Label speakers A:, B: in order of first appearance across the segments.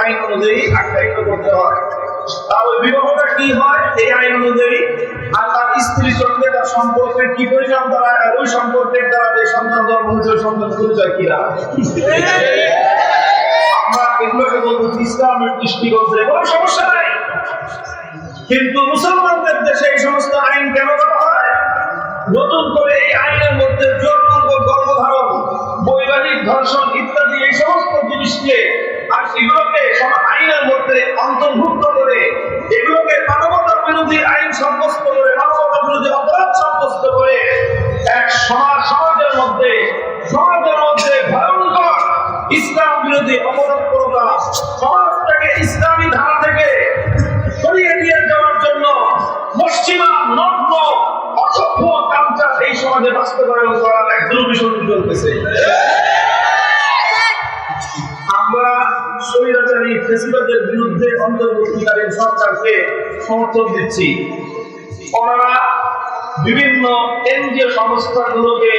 A: আইন অনুযায়ী আখ্যায়িত করতে হয়। তাহলে বিবাহটা কি হয়? এই আইন অনুযায়ী আর তার সঙ্গে তার সম্পর্কের কি পরিমাণ দ্বারা ওই সম্পর্কের দ্বারা যে সন্তান হয়েছে সন্তান পরিচয় কিনা আমরা এগুলোকে বলব ইসলামের কোনো সমস্যা নাই। কিন্তু মুসলমানদের দেশে এই সমস্ত আইন কেন করা হয়? নতুন করে এই আইনের মধ্যে জোরপূর্বক গর্ভধারণ, বৈবাহিক ধর্ষণ ইত্যাদি এই সমস্ত জিনিসকে আর সেগুলোকে সব আইনের মধ্যে অন্তর্ভুক্ত করে এগুলোকে মানবতা বিরোধী আইন সাব্যস্ত করে মানবতা বিরোধী অপরাধ সাব্যস্ত করে এক সমাজ ফেসিবাদের বিরুদ্ধে অন্তর্বর্তীকালীন সরকারকে সমর্থন দিচ্ছি। ওনারা বিভিন্ন এনজিও সংস্থাগুলোকে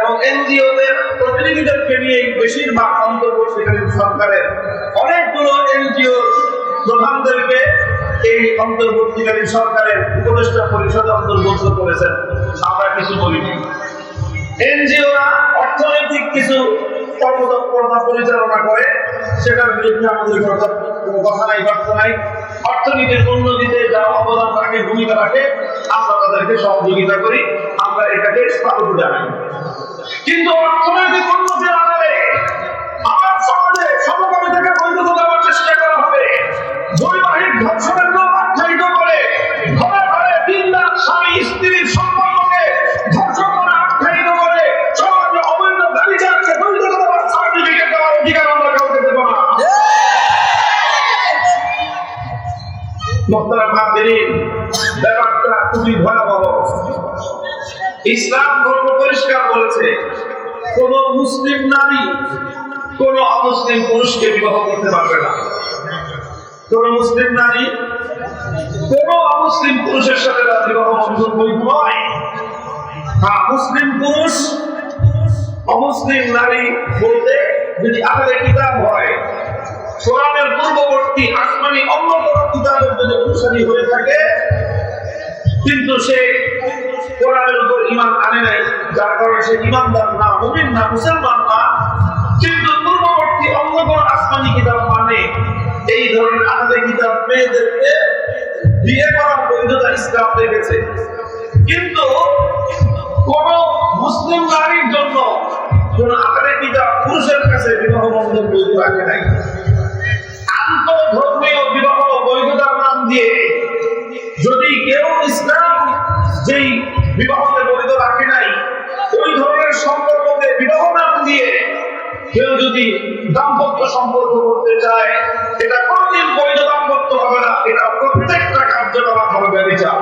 A: এবং এনজিওদের প্রতিনিধিদেরকে নিয়ে বেশিরভাগ অন্তর্বর্তীকালীন সরকারের অনেকগুলো এনজিও প্রধানদেরকে এই অন্তর্বর্তীকালীন সরকারের উপদেষ্টা পরিষদে অন্তর্ভুক্ত করেছেন। আমরা কিছু বলিনি। এনজিওরা অর্থনৈতিক কিছু পরিচালনা করে, সেটার বিরুদ্ধে আমাদের কথা নাই নাই। অর্থনীতির উন্নতিতে অবদান রাখে ভূমিকা রাখে আমরা তাদেরকে সহযোগিতা করি, আমরা এটাকে স্বাগত জানাই। কিন্তু অর্থনৈতিক উন্নতির আড়ালে আমার সমাজে বৈধতা দেওয়ার চেষ্টা করা হবে। বৈবাহিক ধর্ষণের আখ্যায়িত ইসলাম ধর্ম পরিষ্কার বলেছে, কোন মুসলিম নারী কোন অমুসলিম পুরুষকে বিবাহ করতে পারবে না। কোন মুসলিম নারী কোন অমুসলিম পুরুষের সাথে তার বিবাহ বৈধ নয়। হ্যাঁ মুসলিম পুরুষ, অমুসলিম নারী বলতে যদি আকারে কিতাব হয়, কোরআনের পূর্ববর্তী আসমানি অন্য কোন কিতাবের যদি অনুসারী হয়ে থাকে কিন্তু সে কোরআনের উপর ইমান আনে নাই। যার কারণে সে ইমানদার না, মুমিন না, মুসলমান না। কিন্তু পূর্ববর্তী অন্য কোন আসমানি কিতাব মানে এই ধরনের আলাদা কিতাব মেয়েদেরকে বিয়ে করার বৈধতা ইসলাম রেখেছে কিন্তু কোন মুসলিম নারীর জন্য কোন আকারে কিতাব পুরুষের কাছে বিবাহ বন্ধন বৈধ রাখে নাই। বিবাহকে বৈধ রাখে নাই। ওই ধরনের সম্পর্ককে বিবাহ নাম দিয়ে কেউ যদি দাম্পত্য সম্পর্ক করতে চায় এটা কোনদিন বৈধ দাম্পত্য হবে না এটা প্রত্যেকটা কার্যকলাপ হবে ব্যবচার।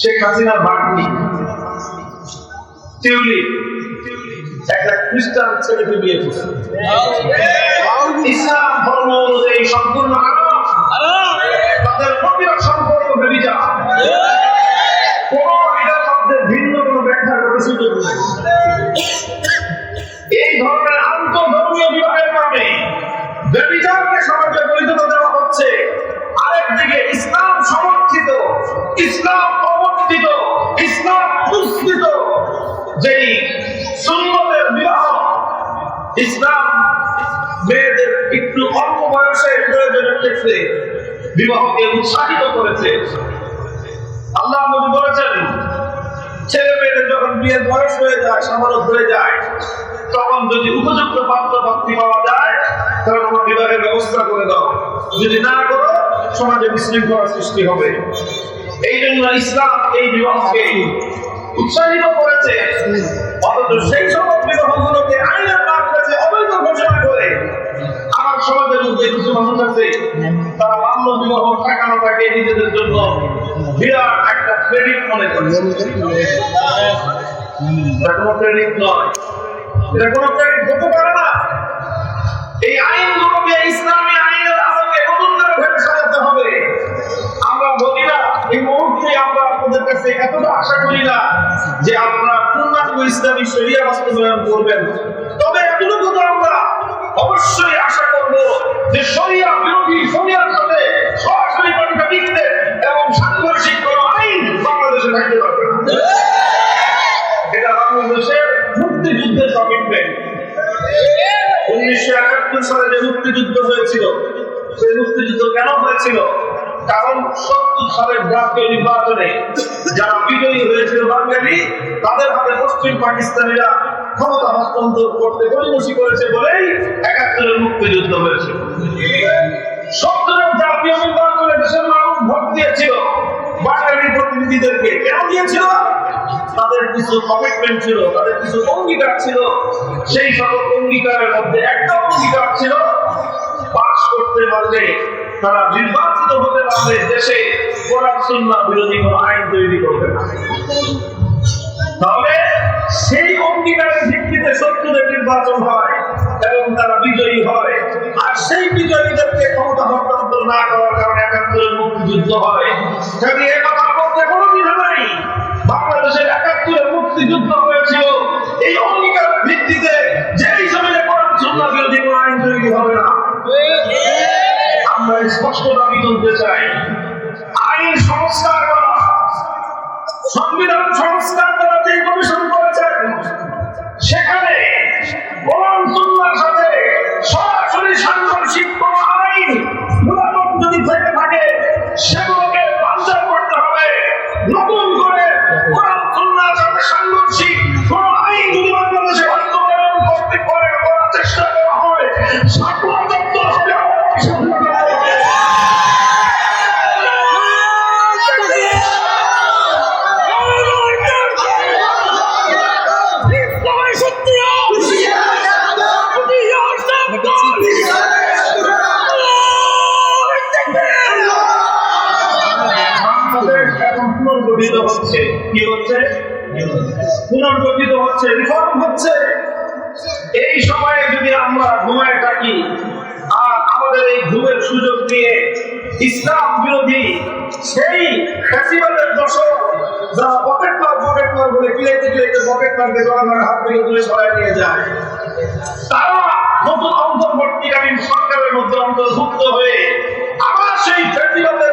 A: শেখ হাসিনার বাগনি একটা খ্রিস্টান ছেলেকে বিয়ে করছে। ইসলাম ধর্ম অনুযায়ী সম্পূর্ণ হারাম তাদের প্রতিরোধ সম্পর্ক মধ্যে ভিন্ন কোনো ইসলাম সমর্থিত একটু অল্প বয়সে প্রয়োজনের বিবাহকে উৎসাহিত করেছে। আল্লাহ নবী বলেছেন, ছেলে মেয়েদের যখন বিয়ের বয়স হয়ে যায় সামারত হয়ে যায়, তখন যদি উপযুক্ত পাত্র পাত্রী পাওয়া যায়, তাহলে তোমার বিবাহের ব্যবস্থা করে দাও। যদি না করো, সমাজে বিশৃঙ্খলা সৃষ্টি হবে। এই জন্য ইসলাম এই বিবাহকে উৎসাহিত করেছে। অথচ সেই সকল বিবাহগুলোকে বিরাট একটা ক্রেডিট মনে করছে এটা কোনো ক্রেডিট নয়। এটা কোনো ক্রেডিট হতে পারে না। এই আইনগুলোকে ইসলামী আইনের আলোকে নতুন করে ভেবে সাজাতে হবে। আমরা বলি না এই মুহূর্তে আমরা আপনাদের কাছে এতটা আশা করি না যে আপনারা পূর্ণাঙ্গ ইসলামী শরিয়া বাস্তবায়ন করবেন। তবে এতটুকু তো আমরা অবশ্যই আশা করব যে শরিয়া বিরোধী শরিয়ার সাথে থাকতে পারবে না। এটা বাংলাদেশের মুক্তিযুদ্ধের কমিটমেন্ট উনিশশো একাত্তর সালে যে মুক্তিযুদ্ধ হয়েছিল, সেই মুক্তিযুদ্ধ কেন হয়েছিল? কারণ সত্তর সালের জাতীয় নির্বাচনে যারা বিজয়ী হয়েছিল বাঙালি, তাদের হাতে পশ্চিম পাকিস্তানিরা ক্ষমতা হস্তান্তর করতে গরিমসি করেছে বলেই একাত্তরের মুক্তিযুদ্ধ হয়েছিল। সত্তরের জাতীয় নির্বাচনে দেশের মানুষ ভোট দিয়েছিল। দিয়েছিল তাদের কিছু কমিটমেন্ট ছিল, তাদের কিছু অঙ্গীকার ছিল, সেই অঙ্গীকারের মধ্যে একটা অঙ্গীকার ছিল, পাশ করতে পারলে তারা নির্বাচিত হতে দেশে কোরআন, সুন্নাহ বিরোধী আইন তৈরি করবে না। তাহলে সেই অঙ্গীকারের ভিত্তিতে শত্রুদের নির্বাচন হয় এবং তারা বিজয়ী হয়। আর সেই বিজয়ীদেরকে ক্ষমতা হস্তান্তর না করার কারণে একাত্তরের মুক্তিযুদ্ধ হয়। দাবি তুলতে চাই আইন সংস্কার হচ্ছে? কি হচ্ছে? পুনর্গঠিত হচ্ছে, রিফর্ম হচ্ছে। এই সময়ে যদি আমরা ঘুমায় থাকি, আর আমাদের এই ঘুমের সুযোগ নিয়ে ইসলাম বিরোধী সেই ফ্যাসিবাদের দশক যারা পকেট মার পকেট মার বলে কিলাইতে কিলাইতে পকেট মারকে জনগণের হাত থেকে তুলে সরাই নিয়ে যায়। তারা নতুন অন্তর্বর্তীকালীন সরকারের মধ্যে অন্তর্ভুক্ত হয়ে আবার সেই ফ্যাসিবাদের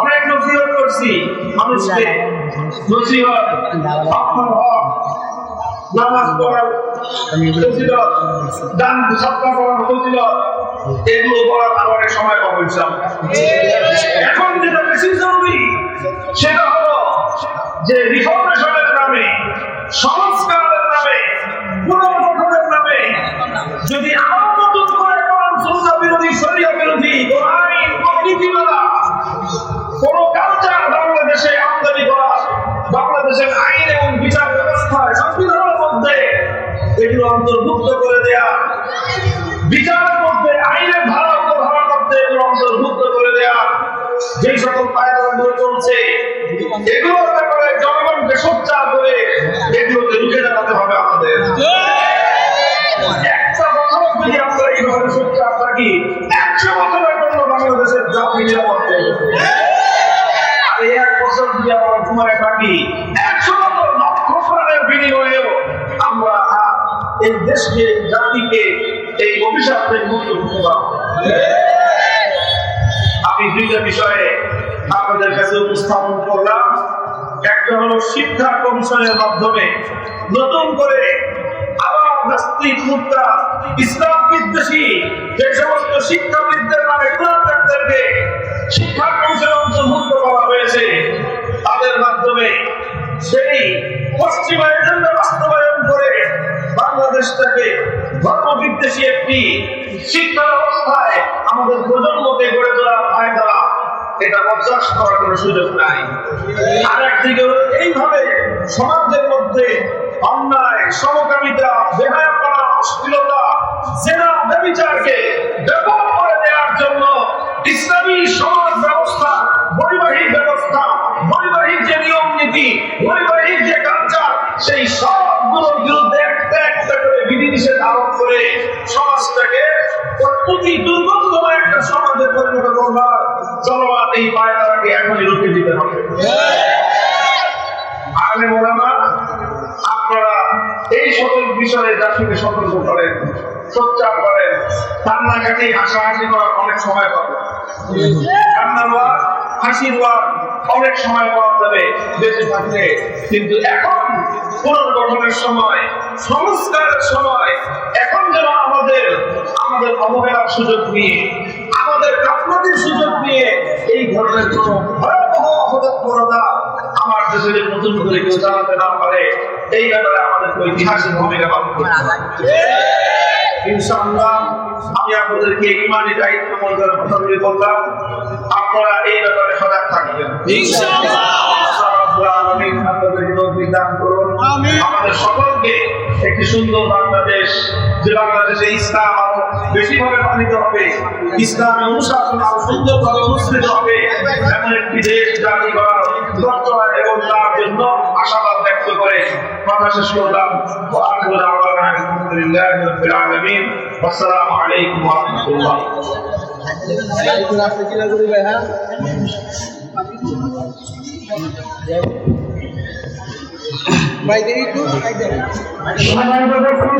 A: অনেক নসিহত করছি মানুষকে নসিহত সক্ষম হক নামাজ পড়ার ফজিলত দান সৎকা করার ফজিলত এগুলো আমার সময় ইনশাআল্লাহ। এখন যেটা বেশি জরুরি সেটা হলো যে রিফর্মেশনের অন্তর্ভুক্ত করে দেয়া। আইনের ধারা ধারার মধ্যে এগুলো অন্তর্ভুক্ত করে দেয়া। যে সকল কায়দাগুলো চলছে এগুলো ব্যাপারে জনগণকে সোচ্চার করে এগুলোকে রুখে দাঁড়াতে হবে আমাদের। একশো বছরের জন্য বাংলাদেশের জাতি নিরাপদ। আর এক বছর যদি আমরা ঘুমায় থাকি এই দেশকে জাতিকে এই অভিশাপের মুক্ত করতে আমি দুইটা বিষয়ে আপনাদের কাছে উপস্থাপন করলাম। একটা হলো শিক্ষা কমিশনের মাধ্যমে নতুন করে আবার যে সমস্ত নামে শিক্ষা করা হয়েছে, তাদের মাধ্যমে সেই বাংলাদেশটাকে ধর্ম বিদ্বেষী একটি শিক্ষা ব্যবস্থায় আমাদের প্রজন্মকে গড়ে তোলার ভাই এটা অভ্যাস করার কোনো সুযোগ নাই। আর একদিকে এইভাবে সমাজের মধ্যে অন্যায়, সমকামিতা অশ্লীলতা ব্যবচারকে করে দেওয়ার জন্য ইসলামী সমাজ ব্যবস্থা বৈবাহিক ব্যবস্থা বৈবাহিক যে নিয়ম নীতি বৈবাহিক যে অতি দুর্গন্ধময় একটা সমাজে পরিণত করবার জনগণ এই পায়তারাকে এখনই রুখে দিতে হবে। আলে মোলামা, আপনারা এই সকল বিষয়ে জাতিকে সতর্ক করেন, সোচ্চার করেন, কান্নাকাটি, হাসাহাসি করার অনেক সময় পাবে কান্নার ওয়ার হাসির ওয়ার অনেক সময় পাওয়া যাবে বেঁচে থাকলে কিন্তু এখন পুনর্গঠনের সময়, সংস্কারের সময়, এখন যেন আমাদের আমাদের অবহেলার সুযোগ নিয়ে আমাদের গাফলতির সুযোগ নিয়ে এই ধরনের কোন ভয়াবহ অপরাধ আমার দেশে যে নতুন করে কেউ চালাতে না পারে। এই ব্যাপারে আমাদের ঐতিহাসিক ভূমিকা পালন করতে ইনশাআল্লাহ আমি আপনাদেরকে ইমানি দায়িত্ব মনে করে কথাগুলি বললাম আপনারা এই ব্যাপারে সজাগ থাকবেন।
B: ইনশাআল্লাহ।
A: আল্লাহ আপনাদেরকে দান করুন। আমাদের সকলকে একটি সুন্দর বাংলাদেশ, যে বাংলাদেশে ইসলাম আরও বেশি ভাবে পালিত হবে, ইসলামের অনুশাসন আরও সুন্দর ভাবে অনুষ্ঠিত হবে, এমন একটি দেশ দাবি করার এবং তার জন্য আশাবাদ ব্যক্ত করে। কথা শেষ করলাম। আলহামদুলিল্লাহ আসসালামু আলাইকুম রহমতুল্লাহ। ভাই by
B: the two items.